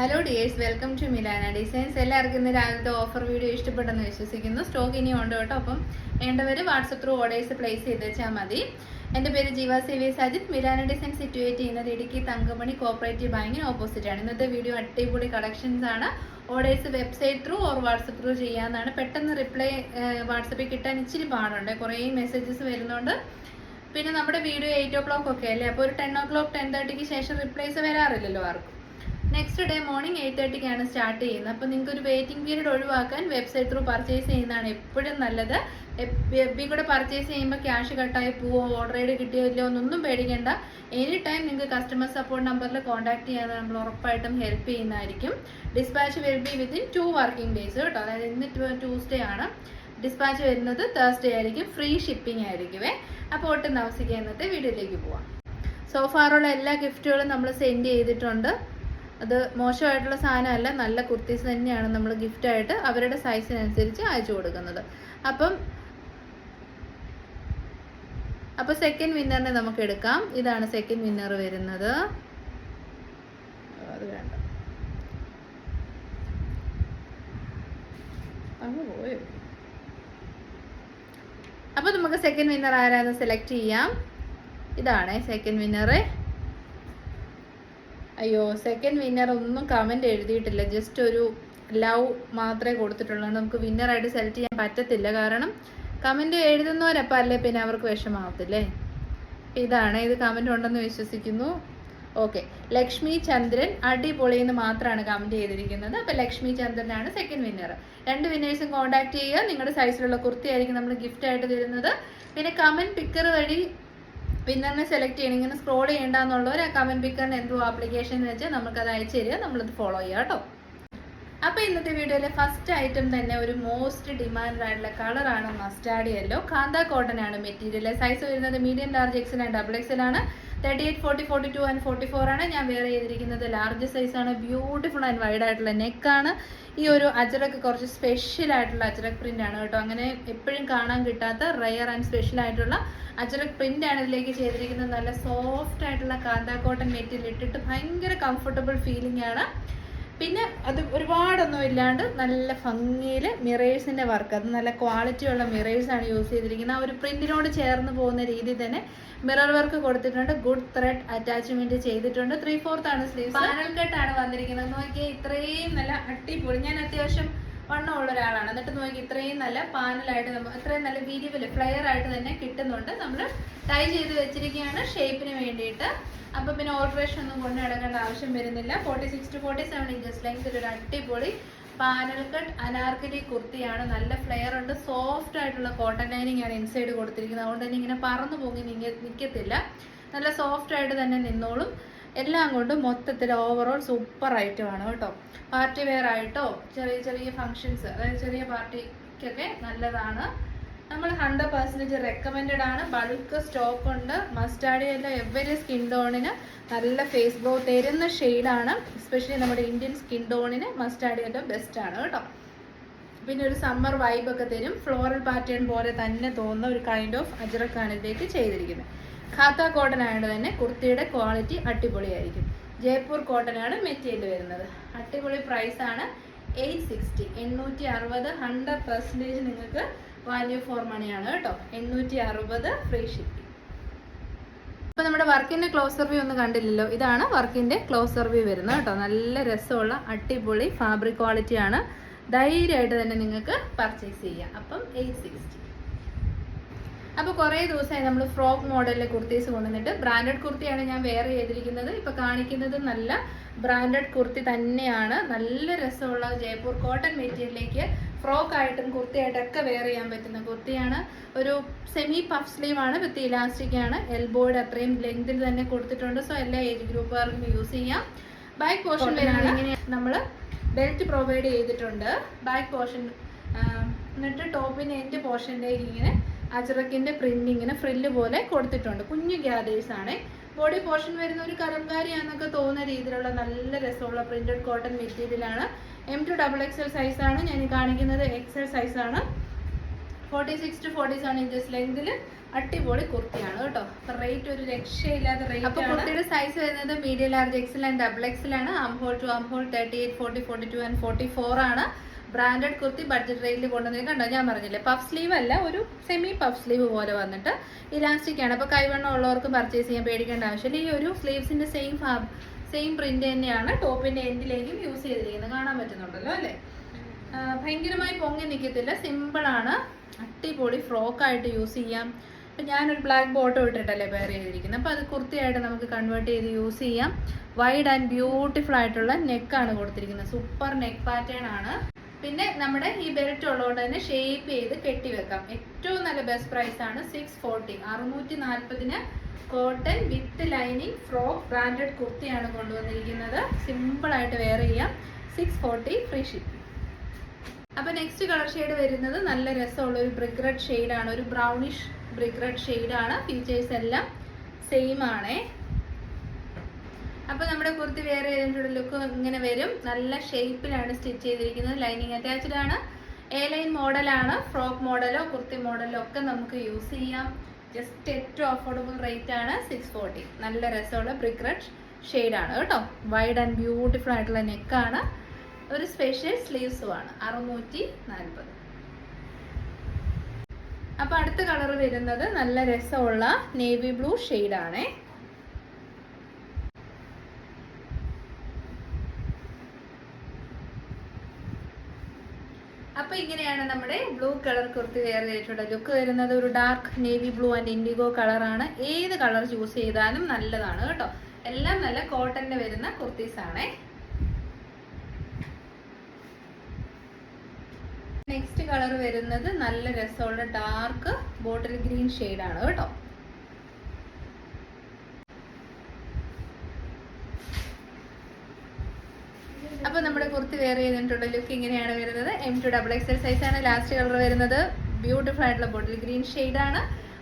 Hello dears welcome to Milana designs എല്ലാവർക്കും ഇന്ന് രാവിലത്തെ ഓഫർ വീഡിയോ ഇഷ്ടപ്പെട്ടെന്ന് വിശ്വസിക്കുന്നു. സ്റ്റോക്ക് ഇനി ഉണ്ട് കേട്ടോ. അപ്പം വേണ്ടവർ വാട്സപ്പ് ത്രൂ ഓർഡേഴ്സ് പ്ലേസ് ചെയ്ത് വെച്ചാൽ മതി. എന്റെ പേര് Jeeva C V Sajith. Milana design situate ചെയ്യുന്നത് ഇടുക്കി തങ്കമണി കോപ്പറേറ്റീവ് ബാങ്കിന് ഓപ്പോസിറ്റ് ആണ്. ഇന്നത്തെ വീഡിയോ അടിപൊളി കളക്ഷൻസ് ആണ്. Orders website through or WhatsApp through ചെയ്യാമെന്നാണ് പെട്ടെന്ന് റിപ്ലൈ വാട്സപ്പിൽ കിട്ടാൻ ഇച്ചിരി പാടുണ്ട്. കുറേ മെസ്സേജസ് വരുന്നുണ്ട്. പിന്നെ നമ്മുടെ വീഡിയോ എയ്റ്റ് ഒ ക്ലോക്ക് ഒക്കെ അല്ലേ? അപ്പോൾ ഒരു ടെൻ ഒ ക്ലോക്ക് ടെൻ തേർട്ടിക്ക് ശേഷം റിപ്ലൈസ് വരാറില്ലല്ലോ ആർക്കും. നെക്സ്റ്റ് ഡേ മോർണിംഗ് എയ്റ്റ് തേർട്ടിക്കാണ് സ്റ്റാർട്ട് ചെയ്യുന്നത്. അപ്പോൾ നിങ്ങൾക്ക് ഒരു വെയിറ്റിംഗ് പീരീഡ് ഒഴിവാക്കാൻ വെബ്സൈറ്റ് ത്രൂ പർച്ചേസ് ചെയ്യുന്നതാണ് എപ്പോഴും നല്ലത്. എഫ് കൂടെ പർച്ചേസ് ചെയ്യുമ്പോൾ ക്യാഷ് കട്ടായി പോവോ ഓർഡർ ചെയ്ത് കിട്ടിയോ ഇല്ലയോ എന്നൊന്നും പേടിക്കേണ്ട. എനി ടൈം നിങ്ങൾക്ക് കസ്റ്റമർ സപ്പോർട്ട് നമ്പറിൽ കോൺടാക്ട് ചെയ്യാതെ നമ്മൾ ഉറപ്പായിട്ടും ഹെൽപ്പ് ചെയ്യുന്നതായിരിക്കും. Dispatch will be within two working days കേട്ടോ. അതായത് ഇന്ന് ട്യൂസ്ഡേ ആണ്. ഡിസ്പാച്ച് വരുന്നത് തേഴ്സ്ഡേ ആയിരിക്കും. ഫ്രീ ഷിപ്പിംഗ് ആയിരിക്കുമേ അപ്പോൾ ഒട്ടും താമസിക്കുക ഇന്നത്തെ വീഡിയോയിലേക്ക് പോവാം. സോഫാറുള്ള എല്ലാ ഗിഫ്റ്റുകളും നമ്മൾ സെൻഡ് ചെയ്തിട്ടുണ്ട്. അത് മോശമായിട്ടുള്ള സാധനമല്ല നല്ല കുർത്തീസ് തന്നെയാണ് നമ്മൾ ഗിഫ്റ്റായിട്ട് അവരുടെ സൈസിനനുസരിച്ച് അയച്ചു കൊടുക്കുന്നത്. അപ്പം അപ്പോൾ സെക്കൻഡ് വിന്നറിനെ നമുക്ക് എടുക്കാം. ഇതാണ് സെക്കൻഡ് വിന്നർ വരുന്നത്. പോയോ? അപ്പോൾ നമുക്ക് സെക്കൻഡ് വിന്നർ ആരാന്ന് സെലക്ട് ചെയ്യാം. ഇതാണ് സെക്കൻഡ് വിന്നറ് അയ്യോ സെക്കൻഡ് വിന്നർ ഒന്നും കമന്റ് എഴുതിയിട്ടില്ല. ജസ്റ്റ് ഒരു ലവ് മാത്രമേ കൊടുത്തിട്ടുള്ളൂ. നമുക്ക് വിന്നറായിട്ട് സെലക്ട് ചെയ്യാൻ പറ്റത്തില്ല. കാരണം കമന്റ് എഴുതുന്നവരപ്പം അല്ലേ പിന്നെ അവർക്ക് വിഷമാവത്തില്ലേ ഇതാണ്. ഇത് കമന്റ് ഉണ്ടെന്ന് വിശ്വസിക്കുന്നു. ഓക്കെ ലക്ഷ്മി ചന്ദ്രൻ അടിപൊളി എന്ന് മാത്രമാണ് കമന്റ് ചെയ്തിരിക്കുന്നത്. അപ്പൊ ലക്ഷ്മി ചന്ദ്രനാണ് സെക്കൻഡ് വിന്നർ രണ്ട് വിന്നേഴ്സും കോൺടാക്ട് ചെയ്യുക. നിങ്ങളുടെ സൈസിലുള്ള കുർത്തിയായിരിക്കും നമ്മൾ ഗിഫ്റ്റ് ആയിട്ട് തരുന്നത്. പിന്നെ കമന്റ് പിക്കർ വഴി വിന്നറിനെ സെലക്ട് ചെയ്യണം. ഇങ്ങനെ സ്ക്രോൾ ചെയ്യേണ്ടെന്നുള്ളവർ ആ കമന്റ് പിക്കറിന് എന്തോ ആപ്ലിക്കേഷൻ വെച്ച് നമുക്കത് അയച്ചു തരിക. നമ്മളത് ഫോളോ ചെയ്യുക കേട്ടോ. അപ്പോൾ ഇന്നത്തെ വീഡിയോയിലെ ഫസ്റ്റ് ഐറ്റം തന്നെ ഒരു മോസ്റ്റ് ഡിമാൻഡ് ആയിട്ടുള്ള കളറാണ് മസ്റ്റാർഡ് യെല്ലോ കാന്ത കോട്ടൺ ആണ് മെറ്റീരിയൽ സൈസ് വരുന്നത് medium large XL and double XL ആണ് thirty eight forty forty two and forty four ആണ്. ഞാൻ വെയർ ചെയ്തിരിക്കുന്നത് ലാർജ് സൈസ് ആണ്. ബ്യൂട്ടിഫുൾ ആൻഡ് വൈഡ് ആയിട്ടുള്ള നെക്കാണ് ഈ ഒരു അജറക്ക് കുറച്ച് സ്പെഷ്യൽ ആയിട്ടുള്ള അജറക് പ്രിന്റ് ആണ് കേട്ടോ. അങ്ങനെ എപ്പോഴും കാണാൻ കിട്ടാത്ത റയർ ആൻഡ് സ്പെഷ്യൽ ആയിട്ടുള്ള അജറക് പ്രിന്റ് ആണ് ഇതിലേക്ക് ചെയ്തിരിക്കുന്നത്. നല്ല സോഫ്റ്റ് ആയിട്ടുള്ള കാന്താക്കോട്ടൻ കോട്ടൺ മെറ്റീരിയൽ ഇട്ടിട്ട് ഭയങ്കര കംഫർട്ടബിൾ ഫീലിംഗ് ആണ്. പിന്നെ അത് ഒരുപാടൊന്നും ഇല്ലാണ്ട് നല്ല ഭംഗിയിൽ മിറേഴ്സിന്റെ വർക്ക് അത് നല്ല ക്വാളിറ്റിയുള്ള മിറേഴ്സ് ആണ് യൂസ് ചെയ്തിരിക്കുന്നത്. ആ ഒരു പ്രിന്റിനോട് ചേർന്ന് പോകുന്ന രീതിയിൽ തന്നെ മിറർ വർക്ക് കൊടുത്തിട്ടുണ്ട്. ഗുഡ് ത്രെഡ് അറ്റാച്ച്മെന്റ് ചെയ്തിട്ടുണ്ട്. ത്രീ ഫോർത്ത് ആണ് സ്ലീവ് പാനൽ കട്ടാണ് വന്നിരിക്കുന്നത്. നോക്കിയാൽ ഇത്രയും നല്ല അടിപൊളി. ഞാൻ അത്യാവശ്യം വണ്ണമുള്ള ഒരാളാണ്. എന്നിട്ട് നോക്കി ഇത്രയും നല്ല പാനലായിട്ട് നമ്മൾ ഇത്രയും നല്ല വീഡിയോയിൽ ഫ്ലെയർ ആയിട്ട് തന്നെ കിട്ടുന്നുണ്ട്. നമ്മൾ ടൈ ചെയ്ത് വെച്ചിരിക്കുകയാണ് ഷേപ്പിന് വേണ്ടിയിട്ട്. അപ്പൊ പിന്നെ ഓൾട്രേഷൻ ഒന്നും കൊണ്ട് നടക്കേണ്ട ആവശ്യം വരുന്നില്ല. Forty six to forty seven inches length ഒരു അടിപൊളി പാനൽ കട്ട് അനാർക്കലി കുർത്തിയാണ്. നല്ല ഫ്ലെയർ ഉണ്ട്. സോഫ്റ്റ് ആയിട്ടുള്ള കോട്ടൺ ലൈനിങ് ആണ് ഇൻസൈഡ് കൊടുത്തിരിക്കുന്നത്. അതുകൊണ്ട് തന്നെ ഇങ്ങനെ പറന്നു പോകി നിൽക്കത്തില്ല നല്ല സോഫ്റ്റ് ആയിട്ട് തന്നെ നിന്നോളും. എല്ലാം കൊണ്ടും മൊത്തത്തിൽ ഓവറോൾ സൂപ്പർ ഐറ്റമാണ് കേട്ടോ. പാർട്ടി വെയർ ആയിട്ടോ ചെറിയ ചെറിയ ഫങ്ഷൻസ് അതായത് ചെറിയ പാർട്ടിക്കൊക്കെ നല്ലതാണ്. നമ്മൾ ഹൺഡ്രഡ് പെർസെന്റേജ് റെക്കമെൻഡഡ് ആണ്. ബൾക്ക് സ്റ്റോക്ക് ഉണ്ട്. മസ്റ്റാർഡ് എല്ലാം എവരി സ്കിൻ ടോണിന് നല്ല ഫേസ് ഗ്ലോ തരുന്ന ഷെയ്ഡാണ് എസ്പെഷ്യലി നമ്മുടെ ഇന്ത്യൻ സ്കിൻ ടോണിന് മസ്റ്റാർഡ് എല്ലാം ബെസ്റ്റ് ആണ് കേട്ടോ. പിന്നെ ഒരു സമ്മർ വൈബ് ഒക്കെ തരും. ഫ്ലോറൽ പാറ്റേൺ പോലെ തന്നെ തോന്നുന്ന ഒരു കൈൻഡ് ഓഫ് അജറക്കാണ് ഇതിലേക്ക് ചെയ്തിരിക്കുന്നത്. ഖാത്ത കോട്ടൺ ആയതുകൊണ്ട് തന്നെ കുർത്തിയുടെ ക്വാളിറ്റി അടിപൊളിയായിരിക്കും. ജയ്പൂർ കോട്ടൺ ആണ് മെറ്റീരിയൽ വരുന്നത്. അടിപൊളി പ്രൈസ് ആണ് എയ്റ്റ് സിക്സ്റ്റി എണ്ണൂറ്റി അറുപത് ഹൺഡ്രഡ് പെർസെന്റേജ് നിങ്ങൾക്ക് വാല്യൂ ഫോർ മണിയാണ് കേട്ടോ. എണ്ണൂറ്റി അറുപത് ഫ്രീ ഷിപ്പിംഗ് അപ്പോൾ നമ്മുടെ വർക്കിന്റെ ക്ലോസർ വ്യൂ ഒന്നും കണ്ടില്ലല്ലോ. ഇതാണ് വർക്കിന്റെ ക്ലോസർ വ്യൂ വരുന്നത് കേട്ടോ. നല്ല രസമുള്ള അടിപൊളി ഫാബ്രിക് ക്വാളിറ്റിയാണ് ധൈര്യമായിട്ട് തന്നെ നിങ്ങൾക്ക് പർച്ചേസ് ചെയ്യാം. അപ്പം എയ്റ്റ് സിക്സ്റ്റി അപ്പോൾ കുറേ ദിവസമായി നമ്മൾ ഫ്രോക്ക് മോഡലിലെ കുർത്തീസ് കൊണ്ടുവന്നിട്ട് ബ്രാൻഡഡ് കുർത്തിയാണ് ഞാൻ വെയർ ചെയ്തിരിക്കുന്നത്. ഇപ്പോൾ കാണിക്കുന്നത് നല്ല ബ്രാൻഡഡ് കുർത്തി തന്നെയാണ്. നല്ല രസമുള്ള ജയ്പൂർ കോട്ടൺ മെറ്റീരിയലിലേക്ക് ഫ്രോക്ക് ആയിട്ടും കുർത്തിയായിട്ടൊക്കെ വെയർ ചെയ്യാൻ പറ്റുന്ന കുർത്തിയാണ്. ഒരു സെമി പഫ് സ്ലീവ് ആണ് വിത്ത് ഇലാസ്റ്റിക് ആണ്. എൽബോയുടെ അത്രയും ലെങ്തിൽ തന്നെ കൊടുത്തിട്ടുണ്ട്. സോ എല്ലാ ഏജ് ഗ്രൂപ്പുകാർക്കും യൂസ് ചെയ്യാം. ബാക്ക് പോർഷൻ വരുന്നത് ഇങ്ങനെ നമ്മൾ ബെൽറ്റ് പ്രൊവൈഡ് ചെയ്തിട്ടുണ്ട്. ബാക്ക് പോർഷൻ എന്നിട്ട് ടോപ്പിന്റെ എന്റെ പോർഷന്റെ ഇങ്ങനെ അജറക്കിന്റെ പ്രിന്റിങ്ങിന് ഫ്രില്ല് പോലെ കൊടുത്തിട്ടുണ്ട്. കുഞ്ഞു ഗ്യാദേഴ്സ് ആണ്. ബോഡി പോർഷൻ വരുന്ന ഒരു കലംകാരിയാന്നൊക്കെ തോന്നുന്ന രീതിയിലുള്ള നല്ല രസമുള്ള പ്രിന്റഡ് കോട്ടൺ മെറ്റീരിയൽ ആണ്. M to double XL size ആണ്. ഞാൻ കാണിക്കുന്നത് എക്സൽ സൈസ് ആണ്. Forty six to forty seven inches ലെങ്തിൽ അടിപൊളി കുർത്തിയാണ് കേട്ടോ. അപ്പൊ റേറ്റ് ഒരു രക്ഷയില്ലാത്ത റേറ്റ് അപ്പൊ കുർത്തിയുടെ സൈസ് വരുന്നത് medium large XL and double XL ആണ് armhole to armhole thirty eight forty forty two and forty four ആണ്. ബ്രാൻഡഡ് കുർത്തി ബഡ്ജറ്റ് റേഞ്ചിൽ കൊണ്ടുവന്നിട്ട് കണ്ടോ? ഞാൻ പറഞ്ഞില്ലേ പഫ് സ്ലീവ് അല്ല ഒരു സെമി പഫ് സ്ലീവ് പോലെ വന്നിട്ട് ഇലാസ്റ്റിക് ആണ്. അപ്പോൾ കൈവണ്ണം ഉള്ളവർക്ക് പർച്ചേസ് ചെയ്യാൻ പേടിക്കേണ്ട ആവശ്യമില്ല. ഈ ഒരു സ്ലീവ്സിന്റെ സെയിം ഫാബ് സെയിം പ്രിന്റ് തന്നെയാണ് ടോപ്പിന്റെ എൻഡിലേക്കും യൂസ് ചെയ്തിരിക്കുന്നത്. കാണാൻ പറ്റുന്നുണ്ടല്ലോ അല്ലേ? ഭയങ്കരമായി പൊങ്ങി നിൽക്കത്തില്ല സിമ്പിളാണ് അടിപൊളി ഫ്രോക്ക് ആയിട്ട് യൂസ് ചെയ്യാം. ഇപ്പം ഞാനൊരു ബ്ലാക്ക് ബോട്ടം ഇട്ടിട്ടല്ലേ പെയർ ചെയ്തിരിക്കുന്നത്. അപ്പോൾ അത് കുർത്തിയായിട്ട് നമുക്ക് കൺവേർട്ട് ചെയ്ത് യൂസ് ചെയ്യാം. വൈഡ് ആൻഡ് ബ്യൂട്ടിഫുൾ ആയിട്ടുള്ള നെക്കാണ് കൊടുത്തിരിക്കുന്നത്. സൂപ്പർ നെക്ക് പാറ്റേൺ ആണ്. പിന്നെ നമ്മുടെ ഈ ബെൽറ്റ് ഉള്ളതുകൊണ്ട് തന്നെ ഷേപ്പ് ചെയ്ത് കെട്ടി വെക്കാം. ഏറ്റവും നല്ല ബെസ്റ്റ് പ്രൈസ് ആണ് സിക്സ് ഫോർട്ടി അറുന്നൂറ്റി നാൽപ്പതിന് cotton with lining frock branded കുർത്തിയാണ് കൊണ്ടുവന്നിരിക്കുന്നത്. സിമ്പിൾ ആയിട്ട് വെയർ ചെയ്യാം. സിക്സ് ഫോർട്ടി ഫ്രീ ഷിപ്പിംഗ് അപ്പോൾ നെക്സ്റ്റ് കളർ ഷെയ്ഡ് വരുന്നത് നല്ല രസമുള്ള ഒരു ബ്രിക്ക് റെഡ് ഷെയ്ഡാണ് ഒരു ബ്രൗണിഷ് ബ്രിക്ക് റെഡ് ഷെയ്ഡാണ് ഫീച്ചേഴ്സ് എല്ലാം സെയിം ആണേ. അപ്പൊ നമ്മുടെ കുർത്തി വേറെ ഏതെങ്കിലും ലുക്ക് ഇങ്ങനെ വരും. നല്ല ഷേപ്പിലാണ് സ്റ്റിച്ച് ചെയ്തിരിക്കുന്നത്. ലൈനിങ് അറ്റാച്ച്ഡ് ആണ്. എ ലൈൻ മോഡലാണ് ഫ്രോക്ക് മോഡലോ കുർത്തി മോഡലോ ഒക്കെ നമുക്ക് യൂസ് ചെയ്യാം. ജസ്റ്റ് ഏറ്റവും അഫോർഡബിൾ റേറ്റ് ആണ് സിക്സ് ഫോർട്ടി നല്ല രസമുള്ള ബ്രിക്ക് റെഡ് ഷെയ്ഡാണ് കേട്ടോ. വൈഡ് ആൻഡ് ബ്യൂട്ടിഫുൾ ആയിട്ടുള്ള നെക്കാണ് ഒരു സ്പെഷ്യൽ സ്ലീവ്സും ആണ് അറുന്നൂറ്റി നാൽപ്പത് അപ്പൊ അടുത്ത കളർ വരുന്നത് നല്ല രസമുള്ള നേവി ബ്ലൂ ആണേ. അപ്പൊ ഇങ്ങനെയാണ് നമ്മുടെ ബ്ലൂ കളർ കുർത്തി വെയർ ചെയ്തിട്ടുള്ള ലുക്ക് വരുന്നത്. ഒരു dark navy blue and indigo കളറാണ് ഏത് കളർ ചൂസ് ചെയ്താലും നല്ലതാണ് കേട്ടോ. എല്ലാം നല്ല കോട്ടന്റെ വരുന്ന കുർത്തീസ് ആണേ. നെക്സ്റ്റ് കളർ വരുന്നത് നല്ല രസമുള്ള ഡാർക്ക് ബോട്ടിൽ ഗ്രീൻ ആണ് കേട്ടോ അപ്പൊ നമ്മുടെ കുർത്തി വെയർ ചെയ്തിട്ടുള്ള ലുക്ക് ഇങ്ങനെയാണ് വരുന്നത്. M to double XL size ആണ് ലാസ്റ്റ് കളർ വരുന്നത്. ബ്യൂട്ടിഫുൾ ആയിട്ടുള്ള ബോട്ടിൽ ഗ്രീൻ ആണ്.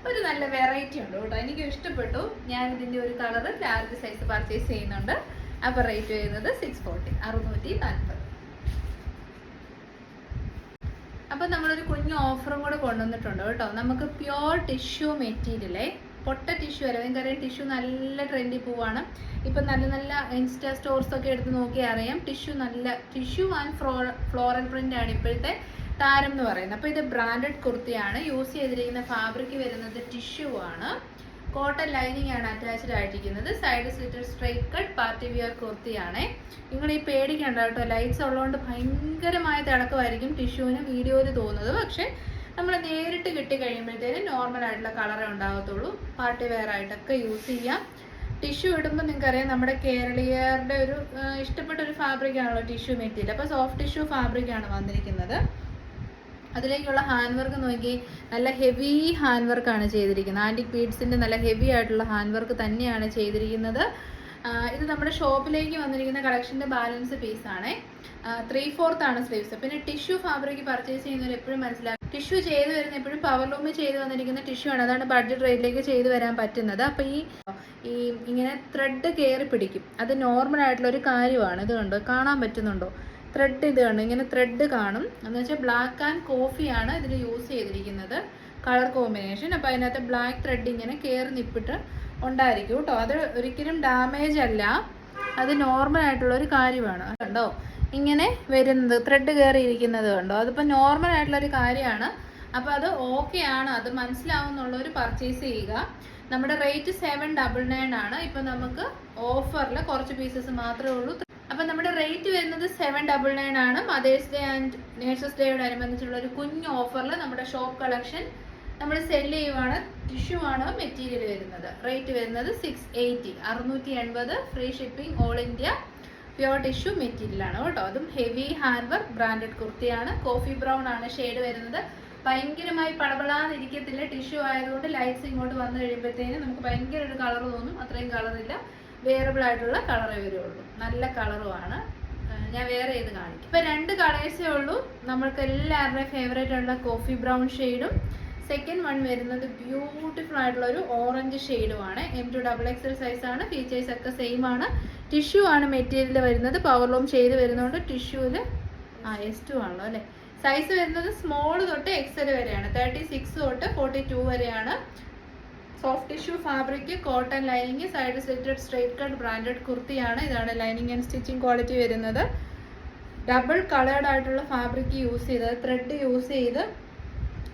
ഒരു നല്ല വെറൈറ്റി ഉണ്ട് കേട്ടോ. എനിക്ക് ഇഷ്ടപ്പെട്ടു. ഞാൻ ഇതിന്റെ ഒരു കളർ ലാർജ് സൈസ് പർച്ചേസ് ചെയ്യുന്നുണ്ട്. അപ്പോൾ റേറ്റ് വരുന്നത് സിക്സ് ഫോർട്ടി അറുന്നൂറ്റി നാൽപ്പത് അപ്പം നമ്മളൊരു കുഞ്ഞു ഓഫറും കൂടെ കൊണ്ടുവന്നിട്ടുണ്ട് കേട്ടോ. നമുക്ക് പ്യോർ ടിഷ്യൂ മെറ്റീരിയലേ പൊട്ട ടിഷ്യൂ അല്ല നിങ്ങൾക്കറിയാം ടിഷ്യൂ നല്ല ട്രെൻഡിൽ പോവാണ്. ഇപ്പം നല്ല നല്ല ഇൻസ്റ്റാ സ്റ്റോർസ് ഒക്കെ എടുത്ത് നോക്കിയാൽ അറിയാം. ടിഷ്യൂ നല്ല tissue and flow floral print ആണ് ഇപ്പോഴത്തെ താരം എന്ന് പറയുന്നത്. അപ്പോൾ ഇത് ബ്രാൻഡഡ് കുർത്തിയാണ്. യൂസ് ചെയ്തിരിക്കുന്ന ഫാബ്രിക് വരുന്നത് ടിഷ്യൂ ആണ്. കോട്ടൺ ലൈനിങ് ആണ് attached ആയിട്ടിരിക്കുന്നത്. Side slitter straight cut party wear കുർത്തിയാണ്. നിങ്ങൾ ഈ പേടിക്കണ്ട കേട്ടോ. ലൈറ്റ്സ് ഉള്ളതുകൊണ്ട് ഭയങ്കരമായ തിളക്കമായിരിക്കും ടിഷ്യൂവിന് വീഡിയോയിൽ തോന്നുന്നത്. പക്ഷെ നമ്മൾ നേരിട്ട് കിട്ടി കഴിയുമ്പോഴത്തേനും നോർമൽ ആയിട്ടുള്ള കളറേ ഉണ്ടാകത്തുള്ളൂ പാർട്ടി വെയർ ആയിട്ടൊക്കെ യൂസ് ചെയ്യാം. ടിഷ്യൂ ഇടുമ്പോൾ നിങ്ങൾക്കറിയാം നമ്മുടെ കേരളീയരുടെ ഒരു ഇഷ്ടപ്പെട്ട ഒരു ഫാബ്രിക് ആണല്ലോ ടിഷ്യൂ മെറ്റീരിയൽ അപ്പോൾ സോഫ്റ്റ് ടിഷ്യൂ ഫാബ്രിക് ആണ് വന്നിരിക്കുന്നത്. അതിലേക്കുള്ള ഹാൻഡ് വർക്ക് നോക്കി നല്ല ഹെവി ഹാൻഡ് വർക്ക് ആണ് ചെയ്തിരിക്കുന്നത്. ആന്റിക് ബീഡ്സിന്റെ നല്ല ഹെവി ആയിട്ടുള്ള ഹാൻഡ് വർക്ക് തന്നെയാണ് ചെയ്തിരിക്കുന്നത്. ഇത് നമ്മുടെ ഷോപ്പിലേക്ക് വന്നിരിക്കുന്ന കളക്ഷന്റെ ബാലൻസ് പീസാണേ ത്രീ ഫോർത്ത് ആണ് സ്ലീവ്സ് പിന്നെ ടിഷ്യൂ ഫാബ്രിക് പർച്ചേസ് ചെയ്യുന്നവർ എപ്പോഴും മനസ്സിലാക്കും ടിഷ്യൂ ചെയ്ത് വരുന്ന എപ്പോഴും പവർ ലൂമിൽ ചെയ്ത് വന്നിരിക്കുന്ന ടിഷ്യൂ ആണ്. അതാണ് ബഡ്ജറ്റ് റേറ്റിലേക്ക് ചെയ്ത് വരാൻ പറ്റുന്നത്. അപ്പോൾ ഈ ഈ ഇങ്ങനെ ത്രെഡ് കയറി പിടിക്കും. അത് നോർമൽ ആയിട്ടുള്ള ഒരു കാര്യമാണ്. ഇത് കണ്ടോ? കാണാൻ പറ്റുന്നുണ്ടോ? ത്രെഡ് ഇത് കണ്ടോ? ഇങ്ങനെ ത്രെഡ് കാണും. എന്ന് വെച്ചാൽ ബ്ലാക്ക് ആൻഡ് കോഫിയാണ് ഇതിൽ യൂസ് ചെയ്തിരിക്കുന്നത്. കളർ കോമ്പിനേഷൻ അപ്പോൾ അതിനകത്ത് ബ്ലാക്ക് ത്രെഡ് ഇങ്ങനെ കയറി നിപ്പിട്ട് ഉണ്ടായിരിക്കും കേട്ടോ. അത് ഒരിക്കലും ഡാമേജ് അല്ല. അത് നോർമൽ ആയിട്ടുള്ള ഒരു കാര്യമാണ്. കണ്ടോ? ഇങ്ങനെ വരുന്നത് ത്രെഡ് കയറിയിരിക്കുന്നത് കണ്ടോ? അതിപ്പോൾ നോർമൽ ആയിട്ടുള്ളൊരു കാര്യമാണ്. അപ്പോൾ അത് ഓക്കെ ആണ്. അത് മനസ്സിലാവുന്നുള്ളവർ പർച്ചേസ് ചെയ്യുക. നമ്മുടെ റേറ്റ് സെവൻ ഡബിൾ നയൻ ആണ്. ഇപ്പം നമുക്ക് ഓഫറിൽ കുറച്ച് പീസസ് മാത്രമേ ഉള്ളൂ. അപ്പം നമ്മുടെ റേറ്റ് വരുന്നത് സെവൻ ഡബിൾ നയൻ ആണ്. മദേഴ്സ് ഡേ ആൻഡ് നേഴ്സസ് ഡേയോട് അനുബന്ധിച്ചുള്ള ഒരു കുഞ്ഞു ഓഫറിൽ നമ്മുടെ ഷോപ്പ് കളക്ഷൻ നമ്മൾ സെൽ ചെയ്യുവാണ്. ടിഷ്യൂ ആണ് മെറ്റീരിയൽ വരുന്നത്. റേറ്റ് വരുന്നത് സിക്സ് എയ്റ്റി അറുന്നൂറ്റി എൺപത് free shipping all India pure tissue മെറ്റീരിയലാണ് കേട്ടോ. അതും ഹെവി ഹാൻഡ് വർക്ക് ബ്രാൻഡഡ് കുർത്തിയാണ്. കോഫി ബ്രൗൺ ആണ് ഷെയ്ഡ് വരുന്നത്. ഭയങ്കരമായി പടപളാന്നിരിക്കത്തില്ല ടിഷ്യൂ ആയതുകൊണ്ട് ലൈറ്റ്സ് ഇങ്ങോട്ട് വന്നു കഴിയുമ്പോഴത്തേനും നമുക്ക് ഭയങ്കര ഒരു കളർ തോന്നും. അത്രയും കളറില്ല. വേറബിൾ ആയിട്ടുള്ള കളറേ വരുള്ളൂ. നല്ല കളറുമാണ്. ഞാൻ വേറെ ഏത് കാണിക്കും. ഇപ്പൊ രണ്ട് കളേഴ്സേ ഉള്ളൂ. നമ്മൾക്ക് എല്ലാവരുടെയും ഫേവറേറ്റ് ഉള്ള കോഫി ബ്രൗൺ ഷെയ്ഡും സെക്കൻഡ് വൺ വരുന്നത് ബ്യൂട്ടിഫുൾ ആയിട്ടുള്ള ഒരു ഓറഞ്ച് ഷെയ്ഡുമാണ് എം ടു ഡബിൾ എക്സൽ ആണ്. ഫീച്ചേഴ്സ് ഒക്കെ സെയിം ആണ്. ടിഷ്യൂ ആണ് മെറ്റീരിയൽ വരുന്നത്. പവർ ലൂം ചെയ്ത് വരുന്നതുകൊണ്ട് ടിഷ്യൂൽ ആ എസ് ടു ആണല്ലോ അല്ലേ? സൈസ് വരുന്നത് സ്മോൾ തൊട്ട് എക്സൽ വരെയാണ്. തേർട്ടി സിക്സ് തൊട്ട് ഫോർട്ടി ടു വരെയാണ്. Soft tissue fabric cotton lining side slitted straight cut branded കുർത്തിയാണ്. ഇതാണ് ലൈനിങ് ആൻഡ് സ്റ്റിച്ചിങ് ക്വാളിറ്റി വരുന്നത്. ഡബിൾ കളേർഡ് ആയിട്ടുള്ള ഫാബ്രിക് യൂസ് ചെയ്ത് ത്രെഡ് യൂസ് ചെയ്ത്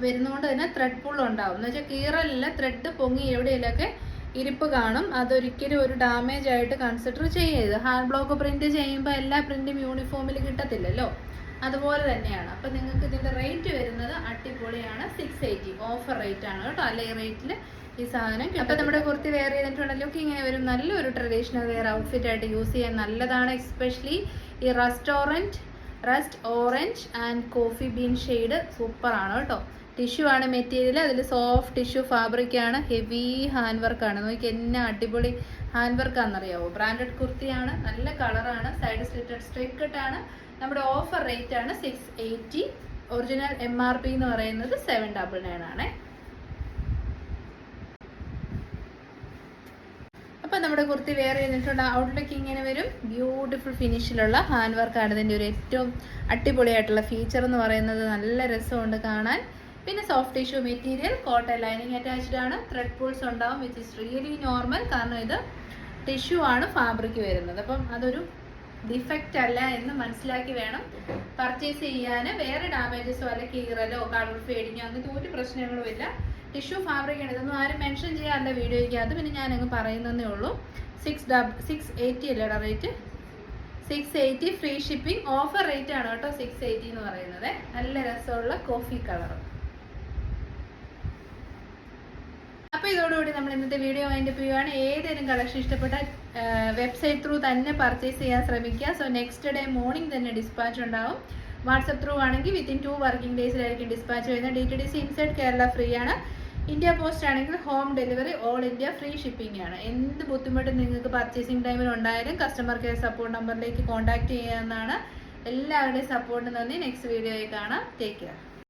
വരുന്നതുകൊണ്ട് തന്നെ ത്രെഡ് ഉണ്ടാവും. എന്ന് വെച്ചാൽ കീറലില്ല ത്രെഡ് പൊങ്ങി എവിടെയെങ്കിലൊക്കെ ഇരിപ്പ് കാണും. അതൊരിക്കലും ഒരു ഡാമേജ് ആയിട്ട് കൺസിഡർ ചെയ്യരുത്. ഹാൻഡ് ബ്ലോക്ക് പ്രിന്റ് ചെയ്യുമ്പോൾ എല്ലാ പ്രിന്റും യൂണിഫോമിൽ കിട്ടത്തില്ലല്ലോ. അതുപോലെ തന്നെയാണ്. അപ്പം നിങ്ങൾക്ക് ഇതിന്റെ റേറ്റ് വരുന്നത് അടിപൊളിയാണ്. സിക്സ് എയ്റ്റി ഓഫർ റേറ്റ് ആണ് കേട്ടോ. അല്ലെ? റേറ്റിൽ ഈ സാധനം അപ്പം നമ്മുടെ കുർത്തി വെയർ ചെയ്തിട്ടുള്ള ലുക്ക് ഇങ്ങനെ വരും നല്ലൊരു ട്രഡീഷണൽ വെയർ ഔട്ട്ഫിറ്റ് ആയിട്ട് യൂസ് ചെയ്യാൻ നല്ലതാണ്. എസ്പെഷ്യലി ഈ restaurant rust orange and coffee bean shade സൂപ്പറാണ് കേട്ടോ. ടിഷ്യൂ ആണ് മെറ്റീരിയൽ അതിൽ സോഫ്റ്റ് ടിഷ്യൂ ഫാബ്രിക് ആണ് ഹെവി ഹാൻഡ് ആണ്. നോക്കി എന്നാ അടിപൊളി ഹാൻഡ് വർക്ക് ആണെന്നറിയാവോ? ബ്രാൻഡഡ് കുർത്തിയാണ് നല്ല കളറാണ് സൈഡ് സ്ലിറ്റഡ് സ്ട്രൈറ്റ് ആണ്. നമ്മുടെ ഓഫർ റേറ്റ് ആണ് six eighty original M R P എന്ന് പറയുന്നത് സെവൻ ഡബിൾ നയൻ ആണേ. അപ്പം നമ്മുടെ കുർത്തി വെയർ ചെയ്തിട്ടുണ്ട്. ഔട്ട്ലുക്ക് ഇങ്ങനെ വരും. ബ്യൂട്ടിഫുൾ ഫിനിഷിലുള്ള ഹാൻഡ് വർക്കാണ് ഇതിന്റെ ഒരു ഏറ്റവും അടിപൊളിയായിട്ടുള്ള ഫീച്ചർ എന്ന് പറയുന്നത്. നല്ല രസമുണ്ട് കാണാൻ. പിന്നെ soft tissue material cotton lining attached ആണ്. ത്രെഡ് പൂൾസ് ഉണ്ടാവും വിച്ച് ഇസ് റിയലി നോർമൽ കാരണം ഇത് ടിഷ്യൂ ആണ് ഫാബ്രിക് വരുന്നത്. അപ്പം അതൊരു ഡിഫക്റ്റ് അല്ല എന്ന് മനസ്സിലാക്കി വേണം പർച്ചേസ് ചെയ്യാൻ വേറെ ഡാമേജസോ അല്ലെ കീറലോ കളർ ഫേഡിങ്ങോ അങ്ങനത്തെ ഒരു പ്രശ്നങ്ങളും ഇല്ല. ടിഷ്യൂ ഫാബ്രിക് ആണ്. ഇതൊന്നും ആരും മെൻഷൻ ചെയ്യാറില്ല വീഡിയോയ്ക്കകത്ത് പിന്നെ ഞാൻ അങ്ങ് പറയുന്നതേ ഉള്ളൂ. സിക്സ് ഡബ് സിക്സ് എയ്റ്റി അല്ലേടാ rate six eighty free shipping offer rate ആണ് കേട്ടോ സിക്സ് എയ്റ്റി എന്ന് പറയുന്നത്. നല്ല രസമുള്ള കോഫി കളർ അപ്പോൾ ഇതോടുകൂടി നമ്മൾ ഇന്നത്തെ വീഡിയോ വൈൻഡപ്പ് ചെയ്യുവാണ്. ഏതെങ്കിലും കളക്ഷൻ ഇഷ്ടപ്പെട്ടാൽ വെബ്സൈറ്റ് ത്രൂ തന്നെ പർച്ചേസ് ചെയ്യാൻ ശ്രമിക്കുക. സോ നെക്സ്റ്റ് ഡേ മോർണിംഗ് തന്നെ ഡിസ്പാച്ച് ഉണ്ടാവും. വാട്സപ്പ് ത്രൂ ആണെങ്കിൽ വിത്തിൻ ടു വർക്കിംഗ് ഡേയ്സിലായിരിക്കും ഡിസ്പാച്ച് വരുന്നത്. D T D C inside Kerala free ആണ്. ഇന്ത്യ പോസ്റ്റ് ആണെങ്കിൽ home delivery all India free shipping ആണ്. എന്ത് ബുദ്ധിമുട്ട് നിങ്ങൾക്ക് പർച്ചേസിംഗ് ടൈമിൽ ഉണ്ടായാലും കസ്റ്റമർ കെയർ സപ്പോർട്ട് നമ്പറിലേക്ക് കോൺടാക്ട് ചെയ്യാവുന്നതാണ്. എല്ലാവരുടെയും സപ്പോർട്ട് നന്ദി. നെക്സ്റ്റ് വീഡിയോയിൽ കാണാം. Take care